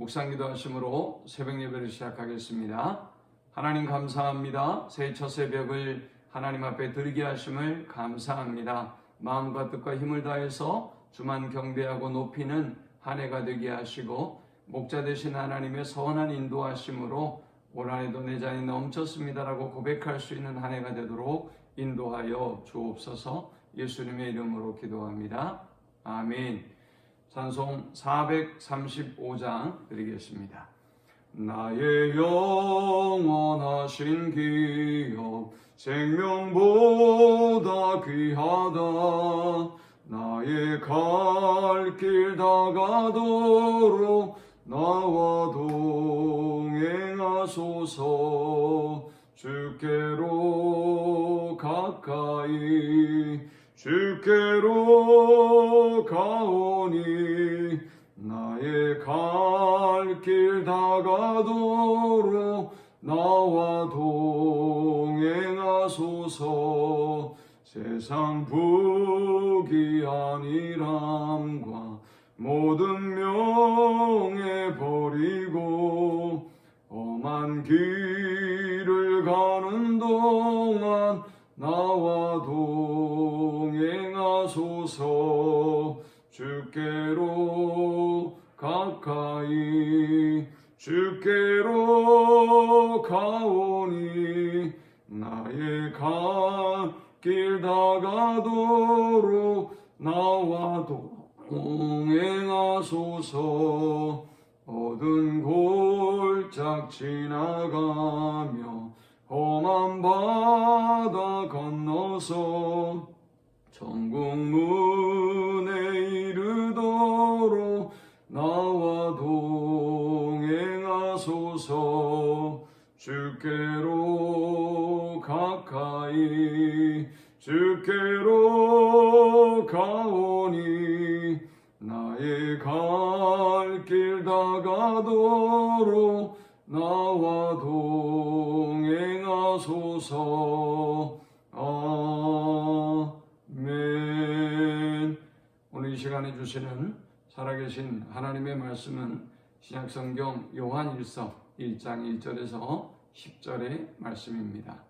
묵상 기도하심으로 새벽 예배를 시작하겠습니다. 하나님 감사합니다. 새해 첫 새벽을 하나님 앞에 드리게 하심을 감사합니다. 마음과 뜻과 힘을 다해서 주만 경배하고 높이는 한 해가 되게 하시고 목자 되신 하나님의 선한 인도하심으로 올 한해도 내 잔이 넘쳤습니다라고 고백할 수 있는 한 해가 되도록 인도하여 주옵소서 예수님의 이름으로 기도합니다. 아멘. 찬송 435장 드리겠습니다. 나의 영원하신 기업 생명보다 귀하다. 나의 갈 길 다가도록 나와 동행하소서. 주께로 가까이 주께로 가오니 길 다가도록 나와 동행하소서 세상 부귀한이람과 모든 명예 버리고 험한 길 길 다가도록 나와 동행하소서 어두운 골짝 지나가며 험한 바다 건너서 천국 문에 이르도록 나와 동행하소서 주께로 가까이 주께로 가오니 나의 갈 길 다가도록 나와 동행하소서 아멘 오늘 이 시간에 주시는 살아계신 하나님의 말씀은 신약성경 요한일서 1장 1절에서 10절의 말씀입니다.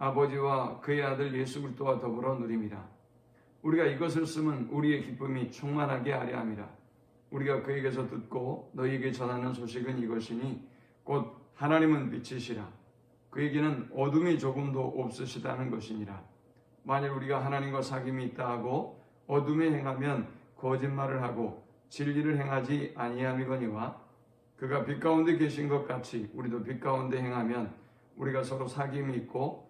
아버지와 그의 아들 예수 그리스도와 더불어 누림이라. 우리가 이것을 쓰면 우리의 기쁨이 충만하게 하려 함이라. 우리가 그에게서 듣고 너희에게 전하는 소식은 이것이니 곧 하나님은 빛이시라. 그에게는 어둠이 조금도 없으시다는 것이니라. 만일 우리가 하나님과 사귐이 있다 하고 어둠에 행하면 거짓말을 하고 진리를 행하지 아니함이거니와 그가 빛 가운데 계신 것 같이 우리도 빛 가운데 행하면 우리가 서로 사귐이 있고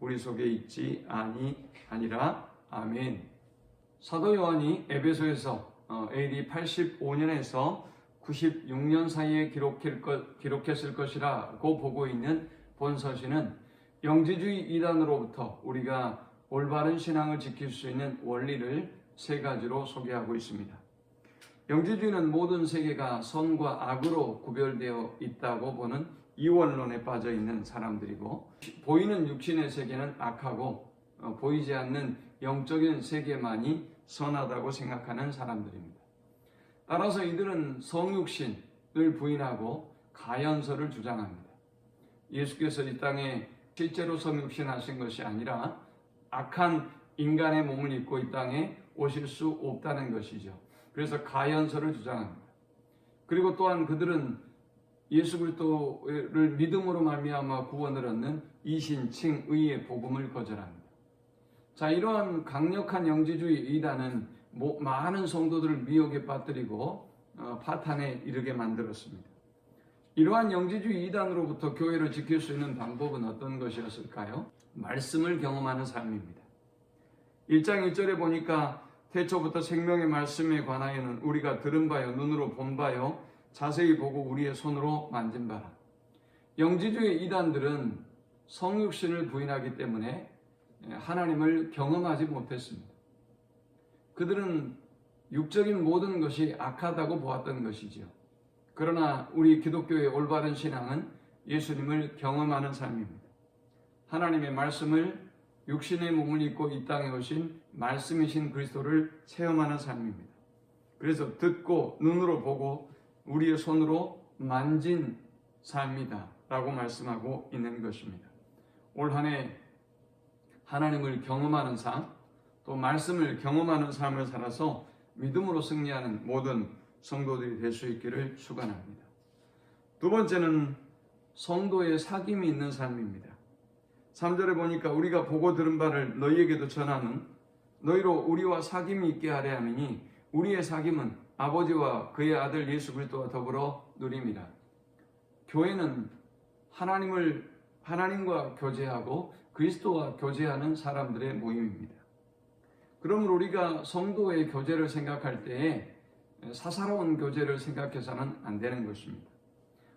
우리 속에 있지 아니하니라 아멘. 사도 요한이 에베소에서 어, AD 85년에서 96년 사이에 기록했을 것이라고 보고 있는 본서신은 영지주의 이단으로부터 우리가 올바른 신앙을 지킬 수 있는 원리를 세 가지로 소개하고 있습니다. 영지주의는 모든 세계가 선과 악으로 구별되어 있다고 보는 이원론에 빠져 있는 사람들이고 보이는 육신의 세계는 악하고 어, 보이지 않는 영적인 세계만이 선하다고 생각하는 사람들입니다. 따라서 이들은 성육신을 부인하고 가연설을 주장합니다. 예수께서 이 땅에 실제로 성육신 하신 것이 아니라 악한 인간의 몸을 입고 이 땅에 오실 수 없다는 것이죠. 그래서 가연설을 주장합니다. 그리고 또한 그들은 예수 그리스도를 믿음으로 말미암아 구원을 얻는 이신칭 의의 복음을 거절합니다. 자 이러한 강력한 영지주의 이단은 모- 많은 성도들을 미혹에 빠뜨리고 어, 파탄에 이르게 만들었습니다. 이러한 영지주의 이단으로부터 교회를 지킬 수 있는 방법은 어떤 것이었을까요? 말씀을 경험하는 삶입니다. 1장 1절에 보니까 태초부터 생명의 말씀에 관하여는 우리가 들은 바요 눈으로 본 바요 자세히 보고 우리의 손으로 만진 바라. 영지주의 이단들은 성육신을 부인하기 때문에 하나님을 경험하지 못했습니다. 그들은 육적인 모든 것이 악하다고 보았던 것이지요. 그러나 우리 기독교의 올바른 신앙은 예수님을 경험하는 삶입니다. 하나님의 말씀을 육신의 몸을 입고 이 땅에 오신 말씀이신 그리스도를 체험하는 삶입니다. 그래서 듣고 눈으로 보고 우리의 손으로 만진 삶이다 라고 말씀하고 있는 것입니다. 올 한 해 하나님을 경험하는 삶, 또 말씀을 경험하는 삶을 살아서 믿음으로 승리하는 모든 성도들이 될 수 있기를 축원합니다. 두 번째는 성도의 사귐이 있는 삶입니다. 3절에 보니까 우리가 보고 들은 바를 너희에게도 전하는 너희로 우리와 사귐이 있게 하려 함이니 우리의 사귐은 아버지와 그의 아들 예수 그리스도와 더불어 누림이라. 교회는 하나님을 하나님과 교제하고 그리스도와 교제하는 사람들의 모임입니다. 그러므로 우리가 성도의 교제를 생각할 때에 사사로운 교제를 생각해서는 안 되는 것입니다.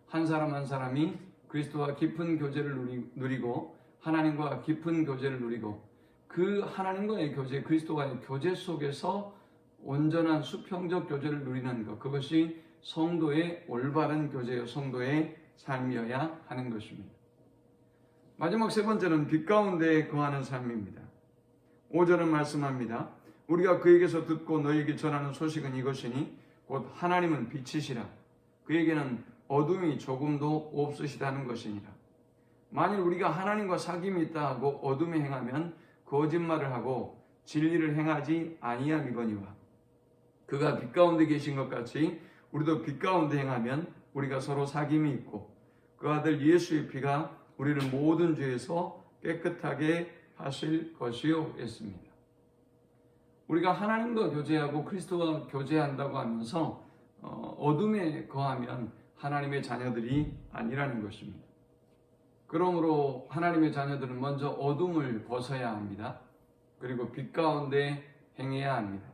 한 사람 한 사람이 그리스도와 깊은 교제를 누리- 누리고 하나님과 깊은 교제를 누리고 그 하나님과의 교제, 그리스도와의 교제 속에서 온전한 수평적 교제를 누리는 것 그것이 성도의 올바른 교제요 성도의 삶이어야 하는 것입니다. 마지막 세 번째는 빛 가운데 거하는 삶입니다. 5절은 말씀합니다. 우리가 그에게서 듣고 너에게 전하는 소식은 이것이니 곧 하나님은 빛이시라. 그에게는 어둠이 조금도 없으시다는 것이니라. 만일 우리가 하나님과 사귐이 있다 하고 어둠에 행하면 거짓말을 하고 진리를 행하지 아니함이거니와 그가 빛 가운데 계신 것 같이 우리도 빛 가운데 행하면 우리가 서로 사귐이 있고 그 아들 예수의 피가 우리를 모든 죄에서 깨끗하게 하실 것이요 했습니다. 우리가 하나님과 교제하고 그리스도와 교제한다고 하면서 어, 어둠에 거하면 하나님의 자녀들이 아니라는 것입니다. 그러므로 하나님의 자녀들은 먼저 어둠을 벗어야 합니다. 그리고 빛 가운데 행해야 합니다.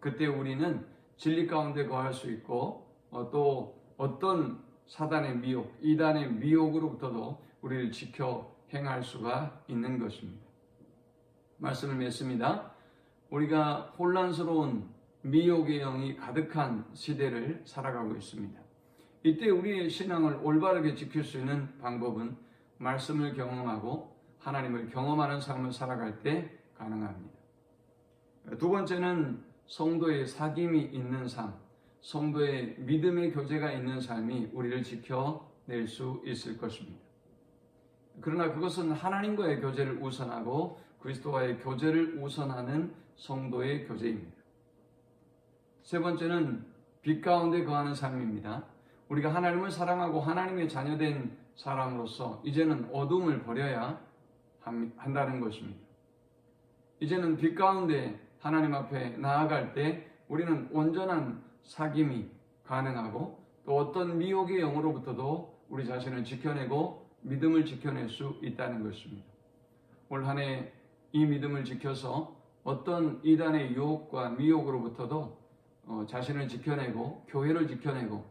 그때 우리는 진리 가운데 거할 수 있고 어, 또 어떤 사단의 미혹, 이단의 미혹으로부터도 우리를 지켜 행할 수가 있는 것입니다. 말씀을 맺습니다. 우리가 혼란스러운 미혹의 영이 가득한 시대를 살아가고 있습니다. 이때 우리의 신앙을 올바르게 지킬 수 있는 방법은 말씀을 경험하고 하나님을 경험하는 삶을 살아갈 때 가능합니다. 두 번째는 성도의 사귐이 있는 삶, 성도의 믿음의 교제가 있는 삶이 우리를 지켜낼 수 있을 것입니다. 그러나 그것은 하나님과의 교제를 우선하고 그리스도와의 교제를 우선하는 성도의 교제입니다. 세 번째는 빛 가운데 거하는 삶입니다. 우리가 하나님을 사랑하고 하나님의 자녀된 사람으로서 이제는 어둠을 버려야 함- 한다는 것입니다. 이제는 빛 가운데 하나님 앞에 나아갈 때 우리는 온전한 사귐이 가능하고 또 어떤 미혹의 영으로부터도 우리 자신을 지켜내고 믿음을 지켜낼 수 있다는 것입니다. 올 한 해 이 믿음을 지켜서 어떤 이단의 유혹과 미혹으로부터도 어, 자신을 지켜내고 교회를 지켜내고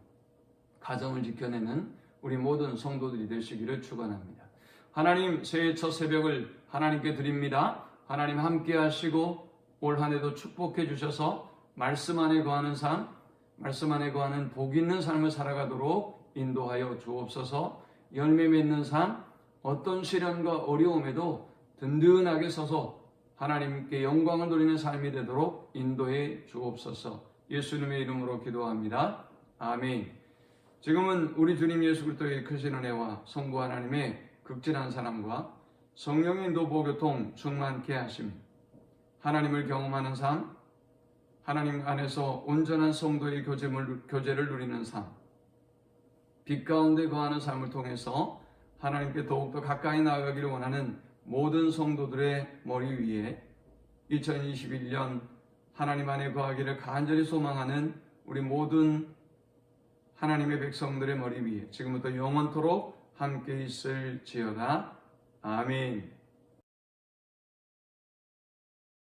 가정을 지켜내는 우리 모든 성도들이 되시기를 축원합니다. 하나님 새해 첫 새벽을 하나님께 드립니다. 하나님 함께 하시고 올 한 해도 축복해 주셔서 말씀 안에 거하는 삶, 말씀 안에 거하는 복 있는 삶을 살아가도록 인도하여 주옵소서. 열매 맺는 삶, 어떤 시련과 어려움에도 든든하게 서서 하나님께 영광을 돌리는 삶이 되도록 인도해 주옵소서. 예수님의 이름으로 기도합니다. 아멘. 지금은 우리 주님 예수 그리스도의 크신 은혜와 성부 하나님의 극진한 사랑과 성령의 인도 보교통 충만케 하심, 하나님을 경험하는 삶, 하나님 안에서 온전한 성도의 교제를, 교제를 누리는 삶, 빛 가운데 거하는 삶을 통해서 하나님께 더욱더 가까이 나아가기를 원하는 모든 성도들의 머리 위에 2021년 하나님 안에 거하기를 간절히 소망하는 우리 모든 하나님의 백성들의 머리 위에 지금부터 영원토록 함께 있을지어다. 아멘.